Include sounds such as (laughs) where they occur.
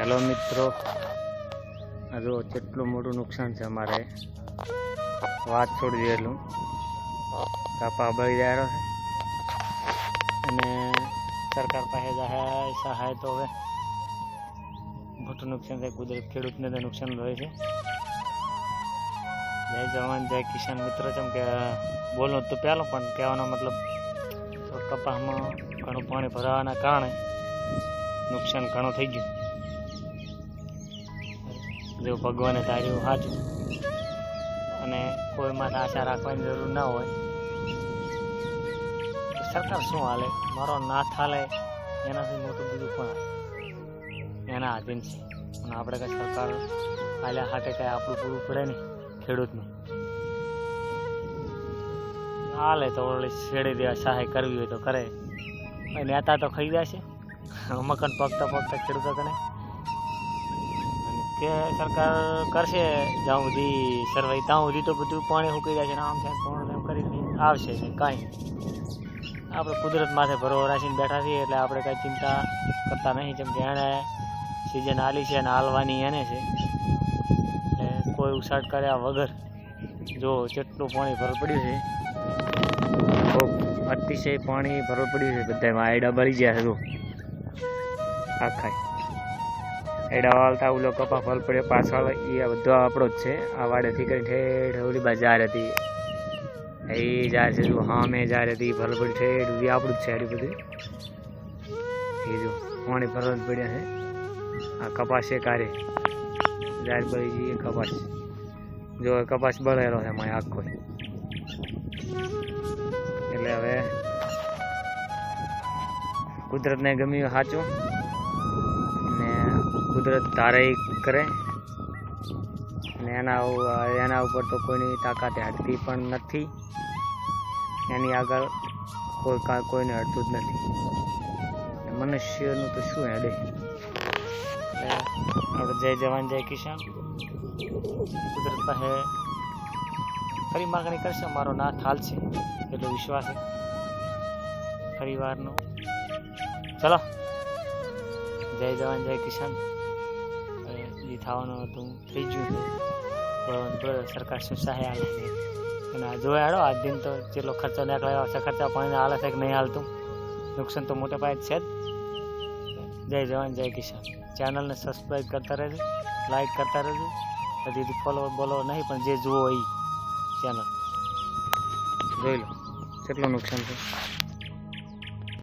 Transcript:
Hello મિત્રો. આ જો કેટલું મોટું નુકસાન છે અમારે? વાત છોડી દેલું. કાપા બળી જાય છે અને સરકાર પાસે જાય સહાય તો હવે. મોટું નુકસાન થાય, કુદરત ખેડૂતને તો નુકસાન રહે છે. જય જવાન, જય કિસાન. મિત્ર, જેમ કે બોલું તો પહેલો પણ કહેવાનો મતલબ કપાસમાં ઘણું પાણી ભરાવાના કારણે નુકસાન ઘણું થઈ ગયું. જો ભગવાને ધાર્યું સાચું અને કોઈ માટે આશા રાખવાની જરૂર ના હોય. સરકાર શું હાલે? મારો નાથ હાલે, એનાથી મોટું બીજું પણ હાલે? એના આધીન છે. અને આપણે કાંઈ સરકાર હાલ્યા હાટે કાંઈ આપણું પૂરું પડે નહીં, ખેડૂતને. હાલે તો ઓલી છેડી દેવા સહાય કરવી હોય તો કરે. નેતા તો ખાઈ છે. (laughs) મકાન પગતા પગતા ખેડૂતો કને. કે સરકાર કરશે જ્યાં સુધી સર્વે ત્યાં સુધી તો બધું પાણી સુકાઈ જાય છે ને આમ છે પણ એમ કરીને આવશે ને કાંઈ આપણે કુદરત માથે ભરો રાખીને બેઠા છીએ એટલે આપણે કાંઈ ચિંતા કરતા નહીં જેમ કે એણે સિઝન હાલી છે અને હાલવાની એને છે. એટલે કોઈ ઉછાટ કર્યા વગર જો જેટલું પાણી ભર પડ્યું છે અતિશય પાણી ભરવું પડ્યું છે. બધામાં આયડા ભરી ગયા છે જો આખા એડા વાળતા ઉલો કપા ફળ પડ્યો. પાછળ એ બધો આપણો જ છે. આ વાડેથી કરી ઠેઠ ઓલી બજાર જાર હતી. એ જાય છે જો હા, મેં જાય હતી. ફળ પડી ઠેઠ બી આપણું જ છે હરી બધું. એ જો પાણી ફરવા જ પડ્યા છે? આ કપાસ છે કારે. જાહેર બળી જઈએ કપાસ. જો કપાસ બળેલો છે મારે આખો. એટલે હવે કુદરતને ગમ્યું સાચું. કુદરત તારાઈ કરે. અને એના એના ઉપર તો કોઈની તાકાત હાડતી પણ નથી. એની આગળ કોઈ કા, કોઈને હડતું જ નથી. મનુષ્યનું તો શું હેડે? આપણે જય જવાન, જય કિસાન. કુદરત પાસે ફરી માગણી કરશે? મારો નાથ છે એટલો વિશ્વાસ છે. ફરીવારનો ચલો. જય જવાન, જય કિસાન. જે થવાનું હતું, થઈ ગયું છે બરોબર સરકાર શું સહાય હાલે છે? અને આ જોયા હાડો આજ દિન તો જેટલો ખર્ચો નીકળ્યો હશે ખર્ચા પાણીને હાલે છે કે નહીં હાલતું? નુકસાન તો મોટે પાયે છે જ. જય જવાન, જય કિસાન. ચેનલને સબસ્ક્રાઈબ કરતા રહેજો લાઈક કરતા રહેજો. હજી ફોલો બોલો નહીં, પણ જે જુઓ એ ચેનલ જોઈ લો, કેટલું નુકસાન છે